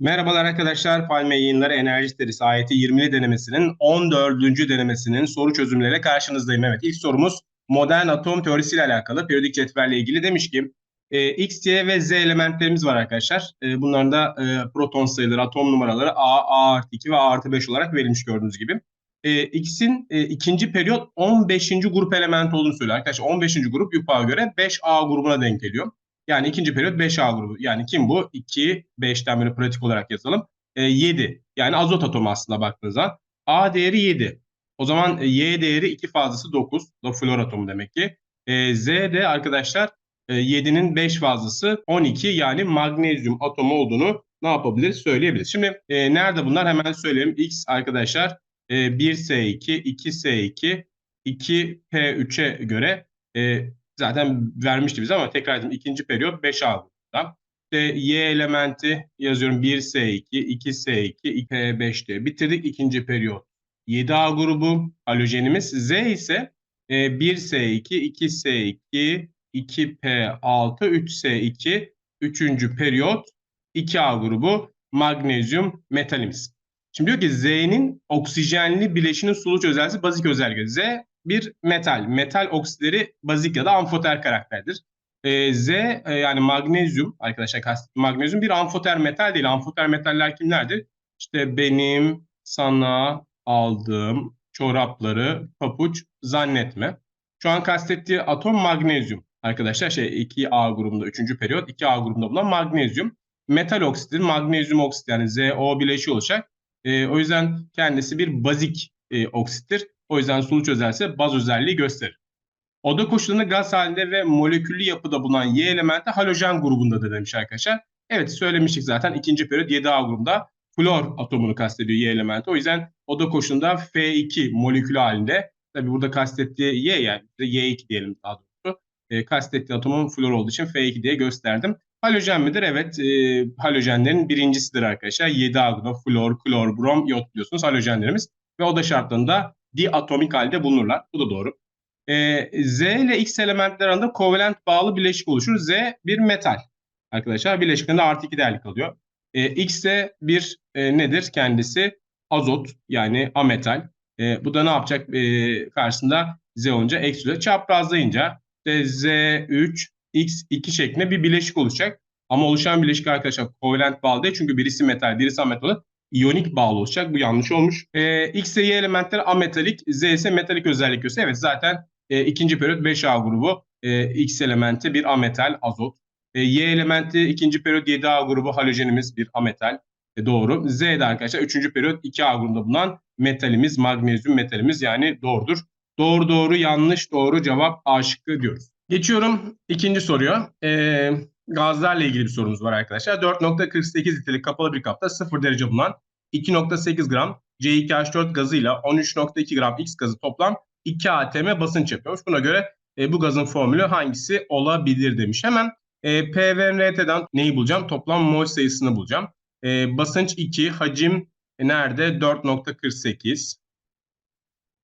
Merhabalar arkadaşlar. Palme Yayınları Enerji Serisi AYT 20'li denemesinin 14. denemesinin soru çözümleriyle karşınızdayım. Evet ilk sorumuz modern atom teorisiyle alakalı periyodik cetvelle ilgili demiş ki e, X, Y ve Z elementlerimiz var arkadaşlar. E, bunların da e, proton sayıları, atom numaraları A, A artı 2 ve A artı 5 olarak verilmiş gördüğünüz gibi. E, X'in e, ikinci periyot 15. grup element olduğunu söylüyor. Arkadaşlar 15. grup YUPA'ya göre 5A grubuna denk geliyor. Yani ikinci periyot 5A grubu. Yani kim bu? 2, 5'ten böyle pratik olarak yazalım. E, 7. Yani azot atomu aslında baktığınızda. A değeri 7. O zaman e, Y değeri 2 fazlası 9. Bu da flor atomu demek ki. E, Z de arkadaşlar e, 7'nin 5 fazlası 12 yani magnezyum atomu olduğunu ne yapabiliriz söyleyebiliriz. Şimdi e, nerede bunlar hemen söyleyelim. X arkadaşlar e, 1S2, 2S2, 2P3'e göre e, zaten vermişti bize ama tekrar edeyim ikinci periyot 5A grubunda. İşte Y elementi yazıyorum 1S2, 2S2, 2P5'te bitirdik ikinci periyot. 7A grubu halojenimiz. Z ise e, 1S2, 2S2, 2P6, 3S2, üçüncü periyot 2A grubu magnezyum metalimiz. Şimdi diyor ki Z'nin oksijenli bileşinin sulu çözeltisi bazik özelliği. Z bir metal. Metal oksitleri bazik ya da amfoter karakterdir. E, Z e, yani magnezyum arkadaşlar magnezyum bir amfoter metal değil. Amfoter metaller kimlerdir? İşte benim sana aldığım çorapları papuç zannetme. Şu an kastettiği atom magnezyum. Arkadaşlar şey 2A grubunda 3. periyot 2A grubunda bulunan magnezyum. Metal oksitin magnezyum oksit yani ZO bileşiği olacak. E, o yüzden kendisi bir bazik e, oksittir. O yüzden sulu çözerse baz özelliği gösterir. Oda koşullarında gaz halinde ve moleküllü yapıda bulunan Y elementi halojen grubunda da demiş arkadaşlar. Evet söylemiştik zaten ikinci periyot 7A grubunda flor atomunu kastediyor Y elementi. O yüzden oda koşulunda F2 molekülü halinde tabi burada kastettiği Y yani Y2 diyelim daha doğrusu. E, kastettiği atomun flor olduğu için F2 diye gösterdim. Halojen midir? Evet. E, halojenlerin birincisidir arkadaşlar. 7A grubu flor, klor, brom, iot biliyorsunuz halojenlerimiz. Ve oda şartlarında diatomik halde bulunurlar. Bu da doğru. E, Z ile X elementler arasında kovalent bağlı bileşik oluşur. Z bir metal. Arkadaşlar bileşiklerinde artı 2 değerli kalıyor. E, X de bir e, nedir kendisi? Azot yani ametal. E, bu da ne yapacak? E, karşısında Z olunca eksi çaprazlayınca işte Z3 X2 şeklinde bir bileşik oluşacak. Ama oluşan bileşik arkadaşlar kovalent bağlı değil. Çünkü birisi metal, birisi ametal iyonik bağlı olacak. Bu yanlış olmuş. E, X ve Y elementleri ametalik, Z ise metalik özellik gösteriyor. Evet zaten e, ikinci periyot 5A grubu. E, X elementi bir ametal, azot. E, y elementi ikinci periyot 7A grubu halojenimiz bir ametal. E, doğru. Z de arkadaşlar üçüncü periyot 2A grubunda bulunan metalimiz, magnezyum metalimiz yani doğrudur. Doğru doğru yanlış doğru cevap A şıkkı diyoruz. Geçiyorum ikinci soruya. Ee, gazlarla ilgili bir sorumuz var arkadaşlar. 4.48 litrelik kapalı bir kapta 0 derece bulunan 2.8 gram C2H4 gazıyla 13.2 gram X gazı toplam 2 atm basınç yapıyormuş. Buna göre e, bu gazın formülü hangisi olabilir demiş. Hemen e, P ve RT'den neyi bulacağım? Toplam mol sayısını bulacağım. E, basınç 2, hacim nerede? 4.48.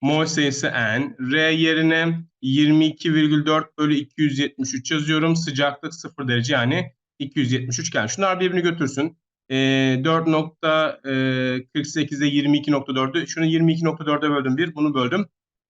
Mol sayısı N. R yerine 22,4 bölü 273 yazıyorum. Sıcaklık 0 derece yani 273 gelmiş. Şunlar birbirini götürsün. E, 4.48'e 22.4'ü. Şunu 22.4'e böldüm 1. Bunu böldüm.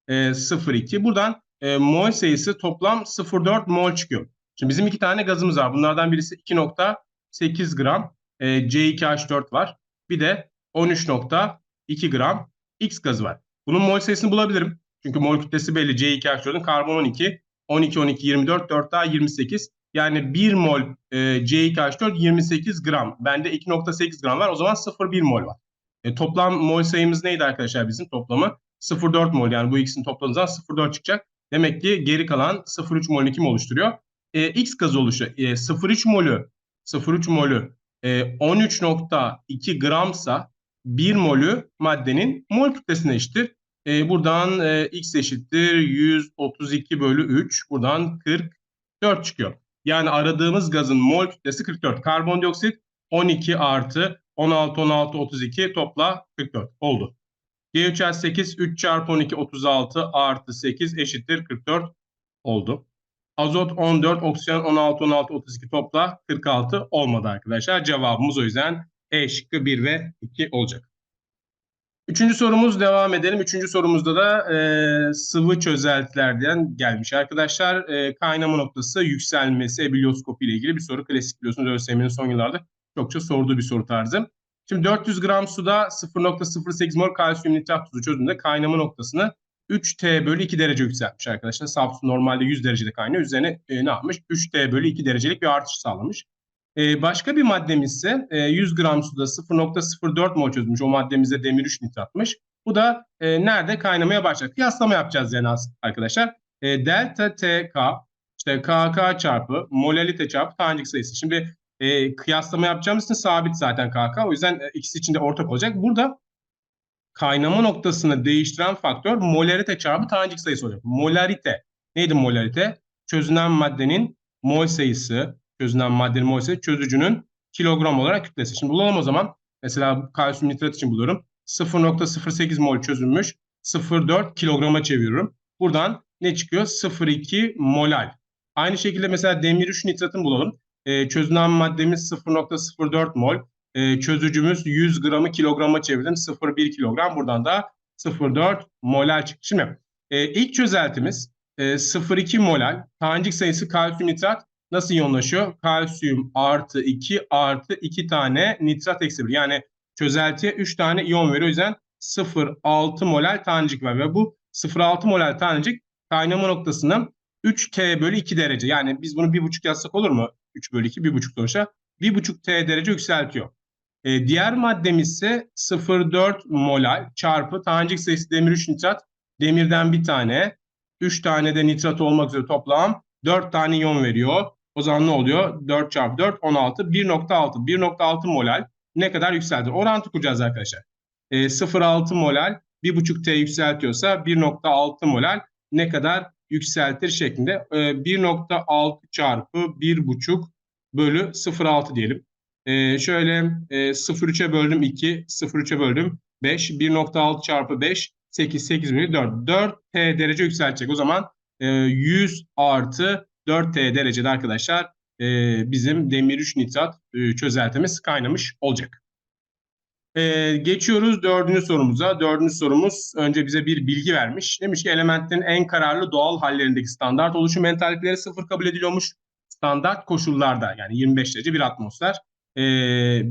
E, 0.2. Buradan e, mol sayısı toplam 0.4 mol çıkıyor. Şimdi bizim iki tane gazımız var. Bunlardan birisi 2.8 gram e, C2H4 var. Bir de 13.2 gram X gazı var. Bunun mol sayısını bulabilirim. Çünkü mol kütlesi belli. C2H4'ün karbon 12, 12, 12, 24, 4 daha 28. Yani 1 mol e, C2H4 28 gram. Bende 2.8 gram var. O zaman 0,1 mol var. E, toplam mol sayımız neydi arkadaşlar bizim toplamı? 0,4 mol. Yani bu ikisini topladığınız zaman 0,4 çıkacak. Demek ki geri kalan 0,3 molünü kim oluşturuyor? E, X gazı oluşuyor. E, 0,3 molü 0,3 molü e, 13.2 gramsa 1 molü maddenin mol kütlesine eşittir. E, buradan e, x eşittir 132 bölü 3. Buradan 44 çıkıyor. Yani aradığımız gazın mol kütlesi 44. Karbondioksit 12 artı 16, 16, 32 topla 44 oldu. G3H8 3 çarpı 12 36 artı 8 eşittir 44 oldu. Azot 14, oksijen 16, 16, 32 topla 46 olmadı arkadaşlar. Cevabımız o yüzden E şıkkı 1 ve 2 olacak. Üçüncü sorumuz devam edelim. Üçüncü sorumuzda da e, sıvı çözeltilerden gelmiş. Arkadaşlar e, kaynama noktası yükselmesi ebilioskopi ile ilgili bir soru. Klasik biliyorsunuz ÖSYM'nin son yıllarda çokça sorduğu bir soru tarzı. Şimdi 400 gram suda 0.08 mol kalsiyum nitrat tuzu çözümünde kaynama noktasını 3T bölü 2 derece yükseltmiş arkadaşlar. Saf su normalde 100 derecede kaynıyor. Üzerine e, ne yapmış? 3T bölü 2 derecelik bir artış sağlamış. E, başka bir maddemiz ise e, 100 gram suda 0.04 mol çözülmüş. O maddemizde demir 3 nitratmış. Bu da e, nerede kaynamaya başlayacak? Kıyaslama yapacağız yani arkadaşlar. E, delta TK işte KK çarpı molalite çarpı tanecik sayısı. Şimdi e, kıyaslama yapacağımız için sabit zaten KK. O yüzden e, ikisi için de ortak olacak. Burada kaynama noktasını değiştiren faktör molarite çarpı tanecik sayısı olacak. Molarite. Neydi molarite? Çözünen maddenin mol sayısı, çözünen maddenin mol sayısı, çözücünün kilogram olarak kütlesi. Şimdi bulalım o zaman. Mesela kalsiyum nitrat için buluyorum. 0.08 mol çözülmüş. 0.4 kilograma çeviriyorum. Buradan ne çıkıyor? 0.2 molal. Aynı şekilde mesela demir 3 nitratın bulalım. Ee, çözünen maddemiz 0.04 mol. Ee, çözücümüz 100 gramı kilograma çevirdim. 0.1 kilogram. Buradan da 0.4 molal çıktı. Şimdi e, ilk çözeltimiz e, 0.2 molal. Tanecik sayısı kalsiyum nitrat nasıl iyonlaşıyor? Kalsiyum artı 2 artı 2 tane nitrat eksi 1. Yani çözeltiye 3 tane iyon veriyor. O yüzden 0,6 molal tanecik var. Ve bu 0,6 molal tanecik kaynama noktasında 3T bölü 2 derece. Yani biz bunu 1,5 yazsak olur mu? 3 bölü 2, 1,5 sonuçta. 1,5 T derece yükseltiyor. E, diğer maddemiz ise 0,4 molal çarpı tanecik sayısı demir 3 nitrat. Demirden bir tane. 3 tane de nitrat olmak üzere toplam 4 tane iyon veriyor. O zaman ne oluyor? 4 çarpı 4 16 1.6 1.6 molal ne kadar yükseltir? Orantı kuracağız arkadaşlar. E, 0.6 molal 1.5 T yükseltiyorsa 1.6 molal ne kadar yükseltir şeklinde. E, 1.6 çarpı 1.5 bölü 0.6 diyelim. E, şöyle e, 0.3'e böldüm 2, 0.3'e böldüm 5, 1.6 çarpı 5, 8, 8 bölü 4. 4 T derece yükseltecek. O zaman e, 100 artı 4T derecede arkadaşlar e, bizim demir 3 nitrat e, çözeltimiz kaynamış olacak. E, geçiyoruz dördüncü sorumuza. Dördüncü sorumuz önce bize bir bilgi vermiş. Demiş ki elementlerin en kararlı doğal hallerindeki standart oluşum entalpileri sıfır kabul ediliyormuş. Standart koşullarda yani 25 derece bir atmosfer e,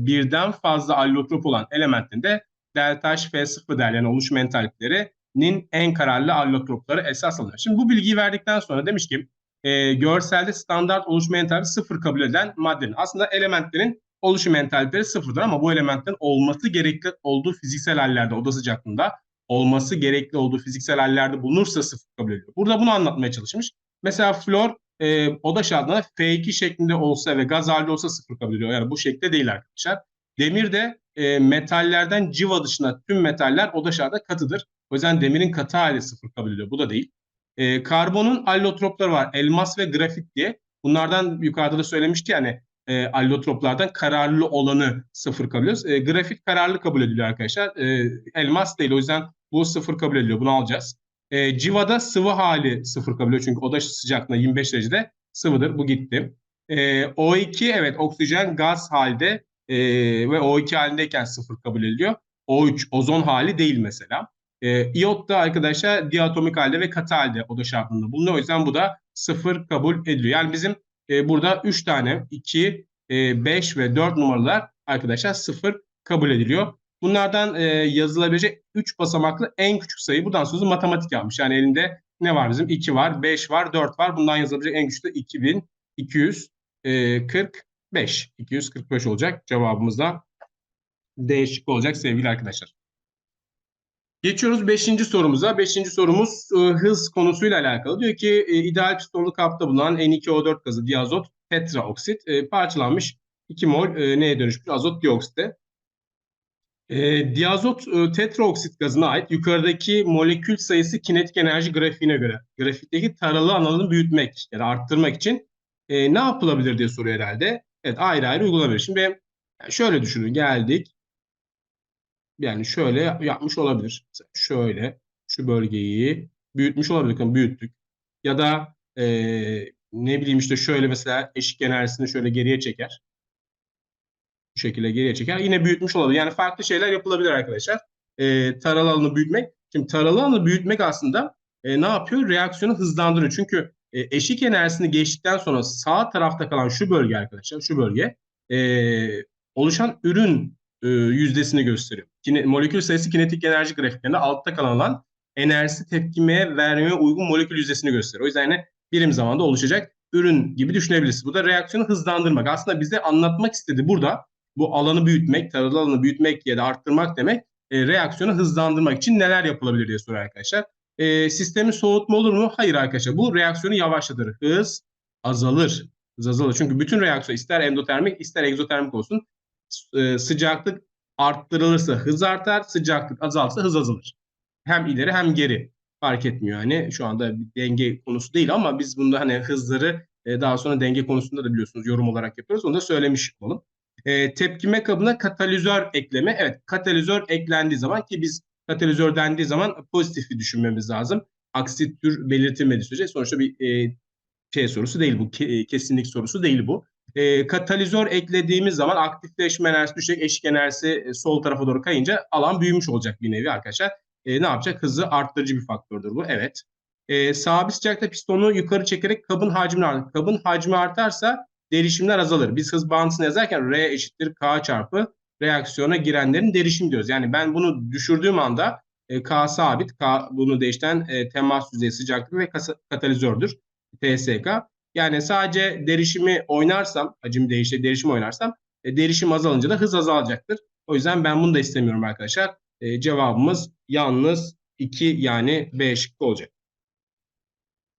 birden fazla allotrop olan elementinde de delta H F0 değerli yani oluşum entalpilerinin en kararlı allotropları esas alınıyor. Şimdi bu bilgiyi verdikten sonra demiş ki e, görselde standart oluşum entalpi sıfır kabul edilen maddenin. Aslında elementlerin oluşum entalpileri sıfırdır ama bu elementlerin olması gerekli olduğu fiziksel hallerde oda sıcaklığında olması gerekli olduğu fiziksel hallerde bulunursa sıfır kabul ediliyor. Burada bunu anlatmaya çalışmış. Mesela flor e, oda şartlarında F2 şeklinde olsa ve gaz halde olsa sıfır kabul ediliyor. Yani bu şekilde değil arkadaşlar. Demir de e, metallerden civa dışında tüm metaller oda şartında katıdır. O yüzden demirin katı hali sıfır kabul ediliyor. Bu da değil. E, karbonun allotropları var. Elmas ve grafit diye. Bunlardan yukarıda da söylemişti yani e, allotroplardan kararlı olanı sıfır kabul ediyoruz. E, grafit kararlı kabul ediliyor arkadaşlar. E, elmas değil o yüzden bu sıfır kabul ediliyor. Bunu alacağız. E, civada sıvı hali sıfır kabul ediyor çünkü oda sıcaklığında 25 derecede sıvıdır. Bu gitti. E, O2 evet oksijen gaz halde e, ve O2 halindeyken sıfır kabul ediliyor. O3 ozon hali değil mesela. E, iot da arkadaşlar diatomik halde ve katı halde oda şartında bulunuyor. O yüzden bu da sıfır kabul ediliyor. Yani bizim e, burada 3 tane 2, 5 e, ve 4 numaralar arkadaşlar sıfır kabul ediliyor. Bunlardan e, yazılabilecek 3 basamaklı en küçük sayı buradan sonra matematik yapmış. Yani elinde ne var bizim? 2 var, 5 var, 4 var. Bundan yazılabilecek en de 2245. 245 olacak cevabımızda. D şıkkı olacak sevgili arkadaşlar. Geçiyoruz 5. sorumuza. 5. sorumuz e, hız konusuyla alakalı. Diyor ki e, ideal pistonlu kapta bulunan N2O4 gazı diazot tetraoksit e, parçalanmış 2 mol e, neye dönüşmüş? Azot dioksite. E, diazot e, tetraoksit gazına ait yukarıdaki molekül sayısı kinetik enerji grafiğine göre grafikteki taralı analını büyütmek ya da arttırmak için e, ne yapılabilir diye soruyor herhalde. Evet ayrı ayrı uygulanabilir. Şimdi yani şöyle düşünün geldik. Yani şöyle yapmış olabilir. Şöyle şu bölgeyi büyütmüş olabilir. Bakın büyüttük. Ya da e, ne bileyim işte şöyle mesela eşik enerjisini şöyle geriye çeker. Bu şekilde geriye çeker. Yine büyütmüş olabilir. Yani farklı şeyler yapılabilir arkadaşlar. E, taralı alanı büyütmek. Şimdi taralı alanı büyütmek aslında e, ne yapıyor? Reaksiyonu hızlandırıyor. Çünkü e, eşik enerjisini geçtikten sonra sağ tarafta kalan şu bölge arkadaşlar, şu bölge e, oluşan ürün e, yüzdesini gösteriyor. Kine, molekül sayısı kinetik enerji grafiklerinde altta kalan alan enerjisi tepkimeye vermeye uygun molekül yüzdesini gösteriyor. O yüzden yani birim zamanda oluşacak ürün gibi düşünebilirsiniz. Bu da reaksiyonu hızlandırmak. Aslında bize anlatmak istedi burada bu alanı büyütmek, taralı alanı büyütmek ya da arttırmak demek e, reaksiyonu hızlandırmak için neler yapılabilir diye soruyor arkadaşlar. E, sistemi soğutma olur mu? Hayır arkadaşlar. Bu reaksiyonu yavaşlatır. Hız azalır. Hız azalır. Çünkü bütün reaksiyon ister endotermik ister egzotermik olsun e, sıcaklık arttırılırsa hız artar, sıcaklık azalsa hız azalır. Hem ileri hem geri fark etmiyor yani şu anda bir denge konusu değil ama biz bunda hani hızları e, daha sonra denge konusunda da biliyorsunuz yorum olarak yapıyoruz. Onu da söylemiş olalım. E, tepkime kabına katalizör ekleme. Evet katalizör eklendiği zaman ki biz katalizör dendiği zaman pozitifi düşünmemiz lazım. Aksi tür belirtilmediği sürece sonuçta bir e, şey sorusu değil bu. Ke, kesinlik sorusu değil bu. E, katalizör eklediğimiz zaman aktifleşme enerjisi düşecek. Eşik enerjisi e, sol tarafa doğru kayınca alan büyümüş olacak bir nevi arkadaşlar. E, ne yapacak? Hızı arttırıcı bir faktördür bu. Evet. E, sabit sıcakta pistonu yukarı çekerek kabın hacmini artar. Kabın hacmi artarsa derişimler azalır. Biz hız bağıntısını yazarken R eşittir K çarpı reaksiyona girenlerin derişim diyoruz. Yani ben bunu düşürdüğüm anda e, K sabit, K bunu değiştiren e, temas yüzeyi sıcaklık ve katalizördür. TSK. Yani sadece derişimi oynarsam, hacim değişti, derişim oynarsam e, derişim azalınca da hız azalacaktır. O yüzden ben bunu da istemiyorum arkadaşlar. E, cevabımız yalnız 2 yani B şıkkı olacak.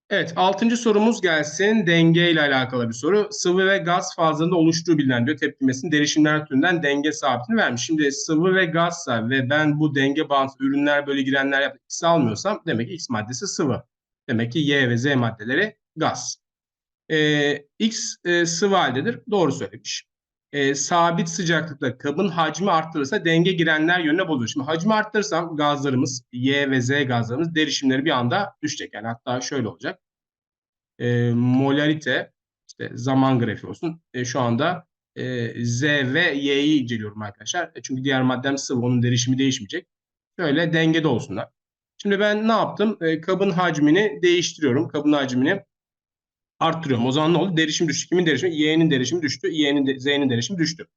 Evet, altıncı sorumuz gelsin. Denge ile alakalı bir soru. Sıvı ve gaz fazlarında oluştuğu bilinen diyor tepkimesinin derişimler türünden denge sabitini vermiş. Şimdi sıvı ve gazsa ve ben bu denge bağıntısı ürünler böyle girenler X almıyorsam demek ki X maddesi sıvı. Demek ki Y ve Z maddeleri gaz. Ee, X e, sıvı haldedir. Doğru söylemiş. Ee, sabit sıcaklıkta kabın hacmi arttırırsa denge girenler yönüne bozuyor. Şimdi hacmi arttırırsam gazlarımız Y ve Z gazlarımız derişimleri bir anda düşecek. Yani hatta şöyle olacak e, molarite işte zaman grafiği olsun. E, şu anda e, Z ve Y'yi inceliyorum arkadaşlar. E, çünkü diğer maddem sıvı. Onun derişimi değişmeyecek. Şöyle dengede olsunlar. Şimdi ben ne yaptım? E, kabın hacmini değiştiriyorum. Kabın hacmini arttırıyorum. O zaman ne oldu? Derişim düştü. Kimin derişimi? Y'nin derişimi düştü. Y'nin de, Z'nin derişimi düştü.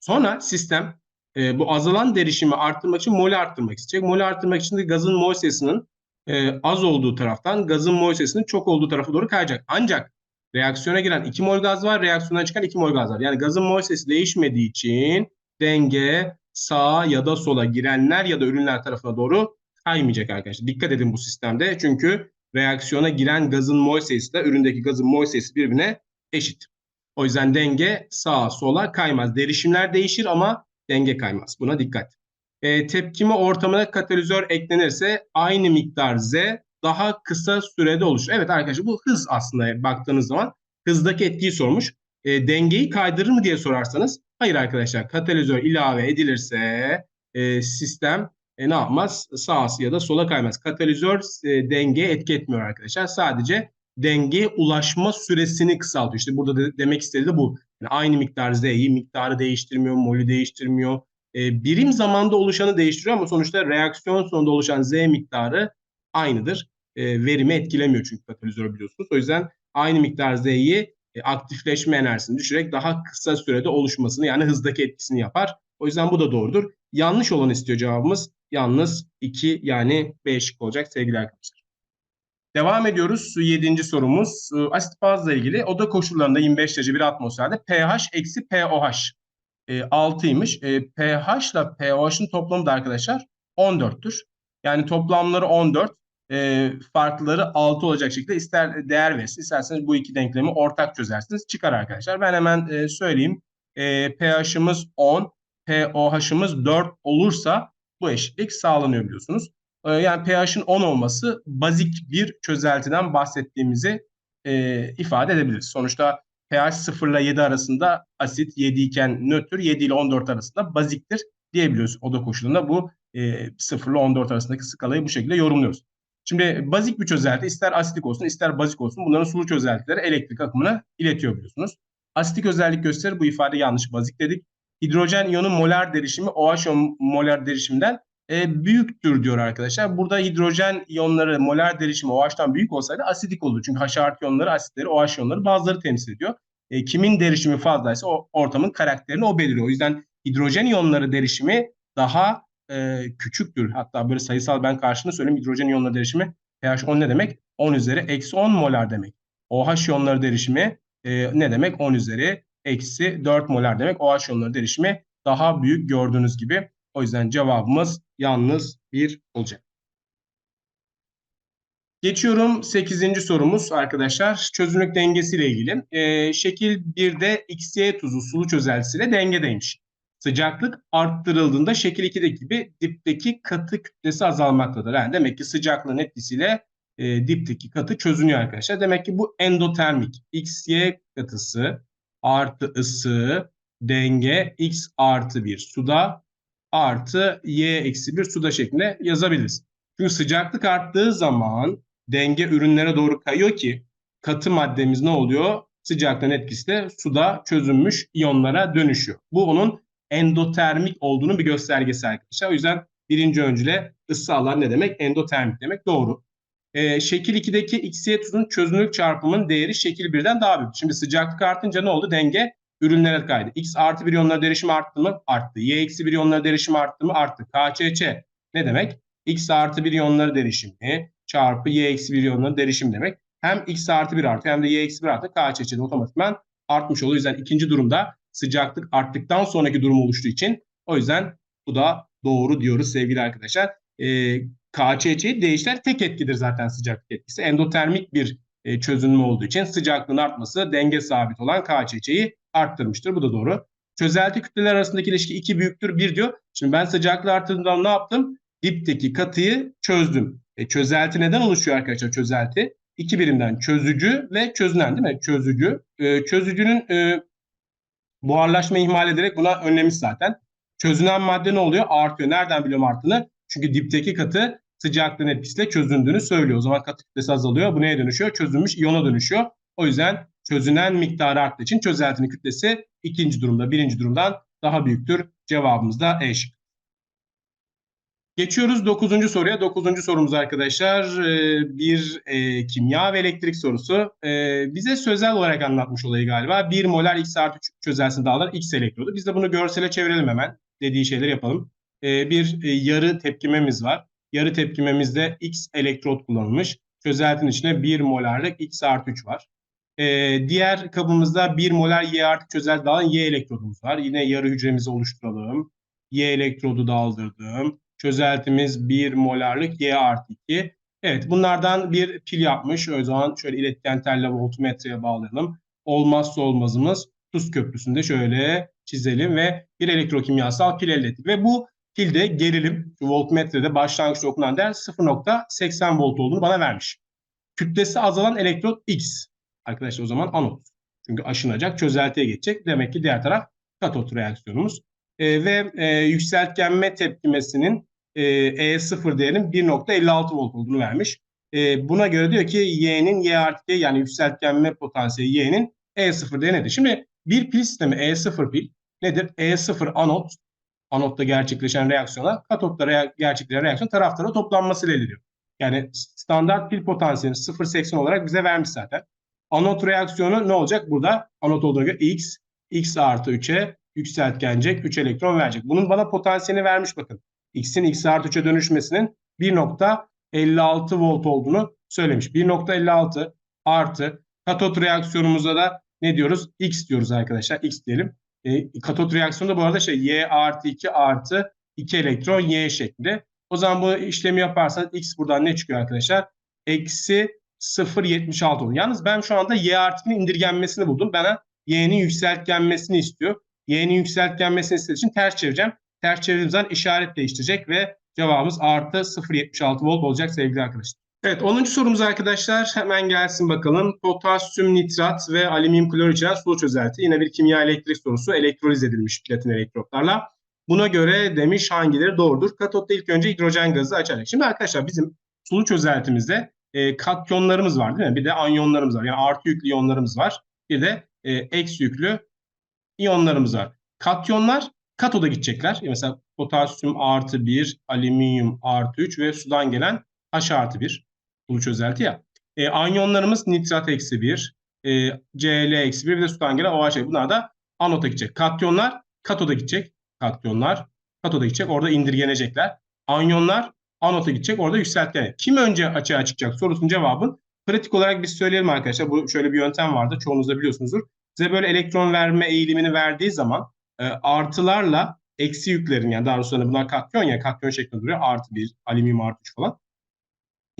Sonra sistem e, bu azalan derişimi arttırmak için molü arttırmak isteyecek. Molü arttırmak için de gazın mol sayısının e, az olduğu taraftan gazın mol sayısının çok olduğu tarafa doğru kayacak. Ancak reaksiyona giren 2 mol gaz var, reaksiyona çıkan 2 mol gaz var. Yani gazın mol sayısı değişmediği için denge sağa ya da sola girenler ya da ürünler tarafına doğru kaymayacak arkadaşlar. Dikkat edin bu sistemde çünkü reaksiyona giren gazın mol sayısı da üründeki gazın mol sayısı birbirine eşit. O yüzden denge sağa sola kaymaz. Derişimler değişir ama denge kaymaz. Buna dikkat e, tepkime ortamına katalizör eklenirse aynı miktar Z daha kısa sürede oluşur. Evet arkadaşlar bu hız aslında baktığınız zaman hızdaki etkiyi sormuş. E, dengeyi kaydırır mı diye sorarsanız hayır arkadaşlar katalizör ilave edilirse e, sistem e, ne yapmaz? Sağa ya da sola kaymaz. Katalizör e, dengeye etki etmiyor arkadaşlar. Sadece dengeye ulaşma süresini kısaltıyor. İşte burada de, demek istediği de bu. Yani aynı miktar Z'yi miktarı değiştirmiyor, molü değiştirmiyor, e, birim zamanda oluşanı değiştiriyor ama sonuçta reaksiyon sonunda oluşan Z miktarı aynıdır. E, verimi etkilemiyor çünkü katalizör biliyorsunuz. O yüzden aynı miktar Z'yi e, aktifleşme enerjisini düşürerek daha kısa sürede oluşmasını yani hızdaki etkisini yapar. O yüzden bu da doğrudur. Yanlış olan istiyor cevabımız. Yalnız 2 yani B olacak sevgili arkadaşlar. Devam ediyoruz. Yedinci sorumuz. Asit bazla ilgili oda koşullarında 25 derece bir atmosferde pH eksi pOH e, 6'ymış. E, pH ile pOH'ın toplamı da arkadaşlar 14'tür. Yani toplamları 14, e, farkları 6 olacak şekilde ister değer versin, isterseniz bu iki denklemi ortak çözersiniz. Çıkar arkadaşlar. Ben hemen e, söyleyeyim. E, pH'ımız 10, pOH'ımız 4 olursa bu eşitlik sağlanıyor biliyorsunuz. E, yani pH'ın 10 olması bazik bir çözeltiden bahsettiğimizi e, ifade edebiliriz. Sonuçta pH 0 ile 7 arasında asit 7 iken nötr 7 ile 14 arasında baziktir diyebiliyoruz oda koşulunda. Bu e, 0 ile 14 arasındaki skalayı bu şekilde yorumluyoruz. Şimdi bazik bir çözelti ister asitik olsun ister bazik olsun bunların sulu çözeltileri elektrik akımına iletiyor biliyorsunuz. Asitik özellik gösterir bu ifade yanlış bazik dedik. Hidrojen iyonun molar derişimi OH molar derişiminden e, büyüktür diyor arkadaşlar. Burada hidrojen iyonları molar derişimi OH'tan büyük olsaydı asidik olur. Çünkü H artı iyonları asitleri, OH iyonları bazıları temsil ediyor. E, kimin derişimi fazlaysa o ortamın karakterini o belirliyor. O yüzden hidrojen iyonları derişimi daha e, küçüktür. Hatta böyle sayısal ben karşını söyleyeyim. Hidrojen iyonları derişimi pH 10 ne demek? 10 üzeri eksi 10 molar demek. OH iyonları derişimi e, ne demek? 10 üzeri eksi 4 molar demek. OH iyonları derişimi daha büyük gördüğünüz gibi. O yüzden cevabımız yalnız 1 olacak. Geçiyorum 8. sorumuz arkadaşlar. Çözünürlük dengesiyle ilgili. Ee, şekil 1'de XY tuzu sulu çözeltisiyle dengedeymiş. Sıcaklık arttırıldığında şekil 2'deki gibi dipteki katı kütlesi azalmaktadır. Yani demek ki sıcaklığın etkisiyle e, dipteki katı çözünüyor arkadaşlar. Demek ki bu endotermik. XY katısı artı ısı denge X artı 1 suda artı Y eksi 1 suda şeklinde yazabiliriz. Çünkü sıcaklık arttığı zaman denge ürünlere doğru kayıyor ki katı maddemiz ne oluyor? Sıcaklığın etkisiyle suda çözünmüş iyonlara dönüşüyor. Bu onun endotermik olduğunu bir göstergesi arkadaşlar. O yüzden birinci öncüle ısı alan ne demek? Endotermik demek. Doğru. Ee, şekil 2'deki XY tuzun çözünürlük çarpımının değeri şekil 1'den daha büyük. Şimdi sıcaklık artınca ne oldu? Denge ürünlere kaydı. X artı bir iyonlara derişim arttı mı? Arttı. Y eksi bir iyonlara derişim arttı mı? Arttı. KÇÇ ne demek? X artı bir iyonları derişimi çarpı Y eksi bir iyonları derişim demek. Hem X artı bir artı hem de Y eksi bir artı KÇÇ'de otomatikman artmış oluyor. O yüzden ikinci durumda sıcaklık arttıktan sonraki durum oluştuğu için o yüzden bu da doğru diyoruz sevgili arkadaşlar. E, KÇÇ değişler tek etkidir zaten sıcaklık etkisi. Endotermik bir e, çözünme olduğu için sıcaklığın artması denge sabit olan KÇÇ'yi arttırmıştır. Bu da doğru. Çözelti kütleler arasındaki ilişki 2 büyüktür 1 diyor. Şimdi ben sıcaklığı arttırdığımda ne yaptım? Dipteki katıyı çözdüm. E, çözelti neden oluşuyor arkadaşlar çözelti? İki birimden çözücü ve çözünen değil mi? Çözücü. E, çözücünün e, buharlaşma ihmal ederek buna önlemiş zaten. Çözünen madde ne oluyor? Artıyor. Nereden biliyorum arttığını? Çünkü dipteki katı sıcaklığın etkisiyle çözündüğünü söylüyor. O zaman katı kütlesi azalıyor. Bu neye dönüşüyor? Çözülmüş iyona dönüşüyor. O yüzden çözünen miktarı arttığı için çözeltinin kütlesi ikinci durumda birinci durumdan daha büyüktür. Cevabımız da E şıkkı. Geçiyoruz 9. soruya. 9. sorumuz arkadaşlar bir e, kimya ve elektrik sorusu. E, bize sözel olarak anlatmış olayı galiba. 1 molar X artı çözeltisinde dağılan X elektrodu. Biz de bunu görsele çevirelim hemen. Dediği şeyleri yapalım. E, bir e, yarı tepkimemiz var. Yarı tepkimemizde X elektrot kullanılmış. Çözeltinin içine 1 molarlık X artı 3 var. E, diğer kabımızda 1 molar Y artı çözelti dağılan Y elektrodumuz var. Yine yarı hücremizi oluşturalım. Y elektrodu daldırdım. Çözeltimiz 1 molarlık Y artı 2. Evet bunlardan bir pil yapmış. O zaman şöyle iletken telle voltmetreye bağlayalım. Olmazsa olmazımız tuz köprüsünde şöyle çizelim ve bir elektrokimyasal pil elde ettik. Ve bu pilde gerilim voltmetrede başlangıçta okunan değer 0.80 volt olduğunu bana vermiş. Kütlesi azalan elektrot X. Arkadaşlar o zaman anot. Çünkü aşınacak, çözeltiye geçecek. Demek ki diğer taraf katot reaksiyonumuz. E, ve e, yükseltgenme tepkimesinin e, E0 değerinin 1.56 volt olduğunu vermiş. E, buna göre diyor ki Y'nin Y artı Y yani yükseltgenme potansiyeli Y'nin E0 değeri nedir? Şimdi bir pil sistemi E0 pil nedir? E0 anot, anotta gerçekleşen reaksiyona katotta rea gerçekleşen reaksiyon taraflara toplanmasıyla ediliyor. Yani standart pil potansiyeli 0.80 olarak bize vermiş zaten. Anot reaksiyonu ne olacak? Burada anot olduğuna göre X, X artı 3'e yükseltgenecek 3 elektron verecek. Bunun bana potansiyelini vermiş bakın. X'in X artı 3'e dönüşmesinin 1.56 volt olduğunu söylemiş. 1.56 artı katot reaksiyonumuzda da ne diyoruz? X diyoruz arkadaşlar. X diyelim. E, katot reaksiyonda bu arada şey Y artı 2 artı 2 elektron Y şeklinde. O zaman bu işlemi yaparsanız X buradan ne çıkıyor arkadaşlar? Eksi 0.76 olur. Yalnız ben şu anda Y artının indirgenmesini buldum. Bana Y'nin yükseltgenmesini istiyor. Y'nin yükseltgenmesini istediği için ters çevireceğim. Ters çevirdiğim zaman işaret değiştirecek ve cevabımız artı 0.76 volt olacak sevgili arkadaşlar. Evet 10. sorumuz arkadaşlar hemen gelsin bakalım. Potasyum nitrat ve alüminyum klor içeren sulu çözelti. Yine bir kimya elektrik sorusu elektroliz edilmiş platin elektrotlarla. Buna göre demiş hangileri doğrudur? Katotta ilk önce hidrojen gazı açacak. Şimdi arkadaşlar bizim sulu çözeltimizde e, katyonlarımız var değil mi? Bir de anyonlarımız var. Yani artı yüklü iyonlarımız var. Bir de e, eksi yüklü iyonlarımız var. Katyonlar katoda gidecekler. Mesela potasyum artı 1, alüminyum artı 3 ve sudan gelen H artı 1. Bunu çözelti ya. E, anyonlarımız nitrat eksi 1, e, Cl eksi 1 ve de sudan gelen OH. Bunlar da anota gidecek. Katyonlar katoda gidecek. Katyonlar katoda gidecek. Orada indirgenecekler. Anyonlar anota gidecek. Orada yükseltgen. Kim önce açığa çıkacak sorusunun cevabın pratik olarak biz söyleyelim arkadaşlar. Bu şöyle bir yöntem vardı. Çoğunuz da biliyorsunuzdur. Size böyle elektron verme eğilimini verdiği zaman e, artılarla eksi yüklerin yani daha doğrusu hani bunlar katyon ya katyon şeklinde duruyor. Artı bir, alüminyum artı üç falan.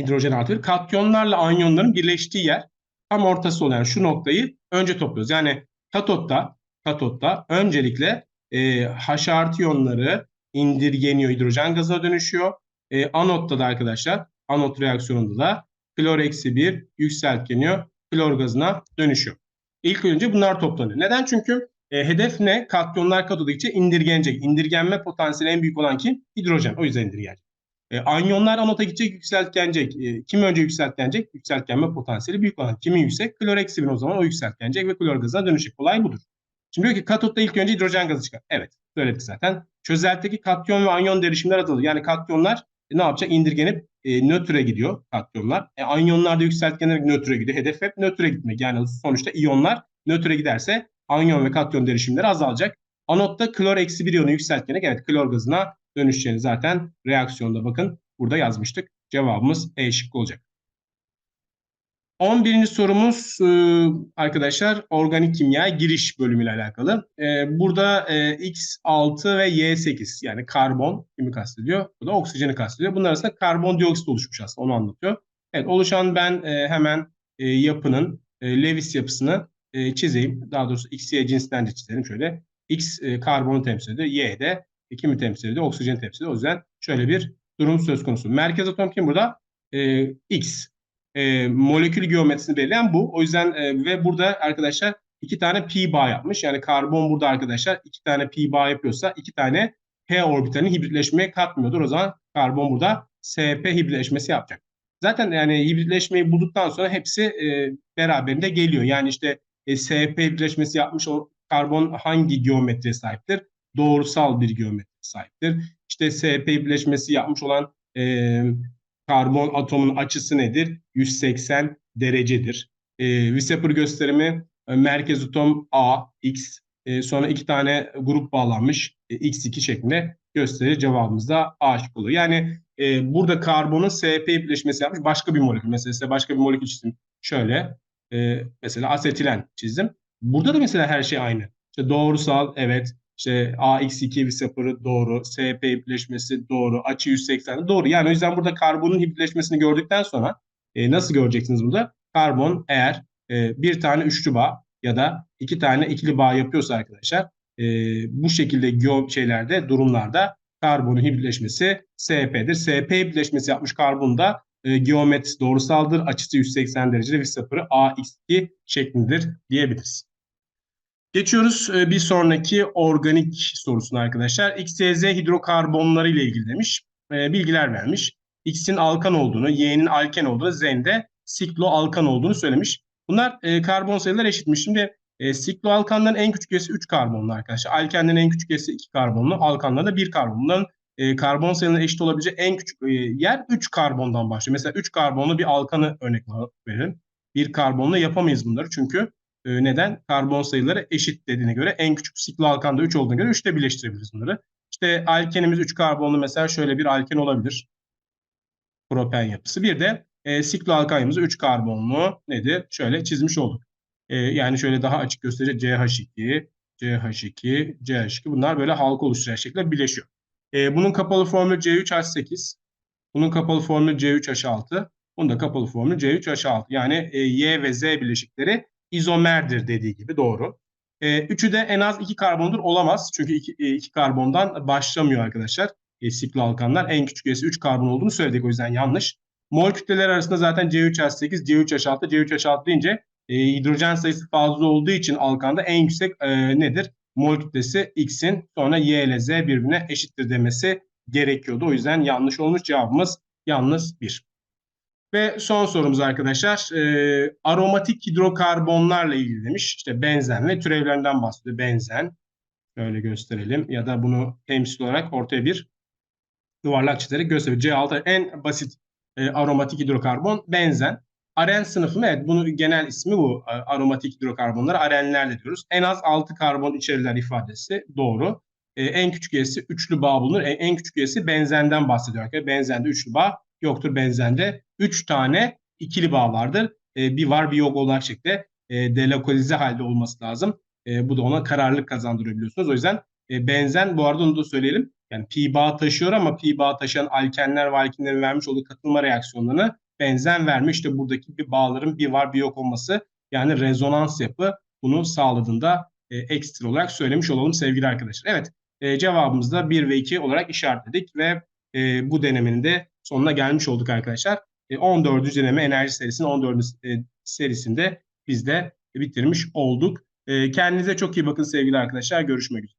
Hidrojen artı bir. Katyonlarla anyonların birleştiği yer tam ortası olan şu noktayı önce topluyoruz. Yani katotta katotta öncelikle e, H artı iyonları indirgeniyor, hidrojen gazına dönüşüyor. E, anotta da arkadaşlar, anot reaksiyonunda da klor eksi 1 yükseltgeniyor, klor gazına dönüşüyor. İlk önce bunlar toplanıyor. Neden? Çünkü e, hedef ne? Katyonlar katodikçe indirgenecek. İndirgenme potansiyeli en büyük olan kim? Hidrojen. O yüzden indirgenecek. E, anyonlar anota gidecek, yükseltgenecek. E, kim önce yükseltgenecek? Yükseltgenme potansiyeli büyük olan. Kimin yüksek? Klor eksi 1 o zaman o yükseltgenecek ve klor gazına dönüşecek. Olay budur. Şimdi diyor ki katotta ilk önce hidrojen gazı çıkar. Evet söyledik zaten. Çözeltideki katyon ve anyon derişimler atılır. Yani katyonlar e, ne yapacak? İndirgenip e, nötre gidiyor katyonlar. E, anyonlar da yükseltgenerek nötre gidiyor. Hedef hep nötre gitmek. Yani sonuçta iyonlar nötre giderse anyon ve katyon derişimleri azalacak. Anotta klor eksi bir iyonu yükseltgenerek evet klor gazına dönüşeceğini zaten reaksiyonda bakın burada yazmıştık. Cevabımız E şıkkı olacak. 11. sorumuz e, arkadaşlar organik kimya giriş bölümüyle alakalı. E, burada e, X6 ve Y8 yani karbon kimi kastediyor? Bu da oksijeni kastediyor. Bunlar arasında karbondioksit oluşmuş aslında onu anlatıyor. Evet oluşan ben hemen yapının Lewis yapısını çizeyim. Daha doğrusu X, Y cinsinden de çizelim şöyle. X karbonu temsil ediyor. Y de kimi temsil ediyor? Oksijeni temsil ediyor. O yüzden şöyle bir durum söz konusu. Merkez atom kim burada? X e, molekül geometrisini belirleyen bu. O yüzden e, ve burada arkadaşlar iki tane pi bağ yapmış. Yani karbon burada arkadaşlar iki tane pi bağ yapıyorsa iki tane p orbitalini hibritleşmeye katmıyordur. O zaman karbon burada sp hibritleşmesi yapacak. Zaten yani hibritleşmeyi bulduktan sonra hepsi e, beraberinde geliyor. Yani işte e, sp hibritleşmesi yapmış o karbon hangi geometriye sahiptir? Doğrusal bir geometriye sahiptir. İşte sp hibritleşmesi yapmış olan e, karbon atomun açısı nedir? 180 derecedir. E, Vicepur gösterimi e, merkez atom A, X, e, sonra iki tane grup bağlanmış e, X2 şeklinde gösterir. Cevabımız da A şık oluyor. Yani e, burada karbonun SP birleşmesi yapmış başka bir molekül. Mesela size başka bir molekül çizdim. Şöyle e, mesela asetilen çizdim. Burada da mesela her şey aynı. İşte doğrusal evet işte AX2 receptor'ı doğru, SP hibritleşmesi doğru, açı 180 doğru. Yani o yüzden burada karbonun hibritleşmesini gördükten sonra e, nasıl göreceksiniz burada? Karbon eğer e, bir tane üçlü bağ ya da iki tane ikili bağ yapıyorsa arkadaşlar e, bu şekilde geo şeylerde durumlarda karbonun hibritleşmesi SP'dir. SP hibritleşmesi yapmış karbon da e, geometrisi doğrusaldır. Açısı 180 derece ve sıfırı AX2 şeklindedir diyebiliriz. Geçiyoruz e, bir sonraki organik sorusuna arkadaşlar. XYZ hidrokarbonları ile ilgili demiş. E, bilgiler vermiş. X'in alkan olduğunu, Y'nin alken olduğunu, Z'nin de sikloalkan olduğunu söylemiş. Bunlar e, karbon sayıları eşitmiş. Şimdi e, sikloalkanların en küçük üyesi 3 karbonlu arkadaşlar. Alkenlerin en küçük üyesi 2 karbonlu, alkanların da 1 karbonlu. Bunların e, karbon sayılarının eşit olabileceği en küçük e, yer 3 karbondan başlıyor. Mesela 3 karbonlu bir alkanı örnek verelim. Bir karbonla yapamayız bunları çünkü e, neden? Karbon sayıları eşit dediğine göre en küçük siklo alkanda 3 olduğuna göre 3'te birleştirebiliriz bunları. İşte alkenimiz 3 karbonlu mesela şöyle bir alken olabilir. Propen yapısı. Bir de e, siklo alkanyamız 3 karbonlu nedir? Şöyle çizmiş olduk. E, yani şöyle daha açık gösterecek CH2, CH2, CH2 bunlar böyle halka oluşturacak şekilde birleşiyor. E, bunun kapalı formülü C3H8. Bunun kapalı formülü C3H6. Bunun da kapalı formülü C3H6. Yani e, Y ve Z bileşikleri izomerdir dediği gibi doğru. E, üçü de en az iki karbondur olamaz. Çünkü iki, e, iki karbondan başlamıyor arkadaşlar. E, sikloalkanlar en küçük üyesi 3 karbon olduğunu söyledik o yüzden yanlış. Mol kütleleri arasında zaten C3H8, C3H6, C3H6 deyince e, hidrojen sayısı fazla olduğu için alkanda en yüksek e, nedir? Mol kütlesi X'in sonra Y ile Z birbirine eşittir demesi gerekiyordu. O yüzden yanlış olmuş cevabımız yalnız 1. Ve son sorumuz arkadaşlar e, aromatik hidrokarbonlarla ilgili demiş. İşte benzen ve türevlerinden bahsediyor. Benzen, Şöyle gösterelim ya da bunu temsil olarak ortaya bir yuvarlak çizerek gösterelim. C6 en basit e, aromatik hidrokarbon benzen. Aren sınıfı mı? Evet bunu genel ismi bu aromatik hidrokarbonlara arenler de diyoruz. En az 6 karbon içerirler ifadesi doğru. E, en küçük üyesi üçlü bağ bulunur. E, en küçük üyesi benzenden bahsediyor. arkadaşlar. Benzende üçlü bağ yoktur. Benzende 3 tane ikili bağ vardır. E, bir var bir yok olarak şekilde e, delokalize halde olması lazım. E, bu da ona kararlılık kazandırıyor biliyorsunuz. O yüzden e, benzen bu arada onu da söyleyelim. Yani pi bağ taşıyor ama pi bağ taşıyan alkenler ve alkinlerin vermiş olduğu katılma reaksiyonlarını benzen vermiş. İşte buradaki bir bağların bir var bir yok olması yani rezonans yapı bunu sağladığında e, ekstra olarak söylemiş olalım sevgili arkadaşlar. Evet e, cevabımızda 1 ve 2 olarak işaretledik ve e, bu denemenin de sonuna gelmiş olduk arkadaşlar. E, 14. deneme enerji serisinin 14. E, serisinde biz de bitirmiş olduk. E, kendinize çok iyi bakın sevgili arkadaşlar. Görüşmek üzere.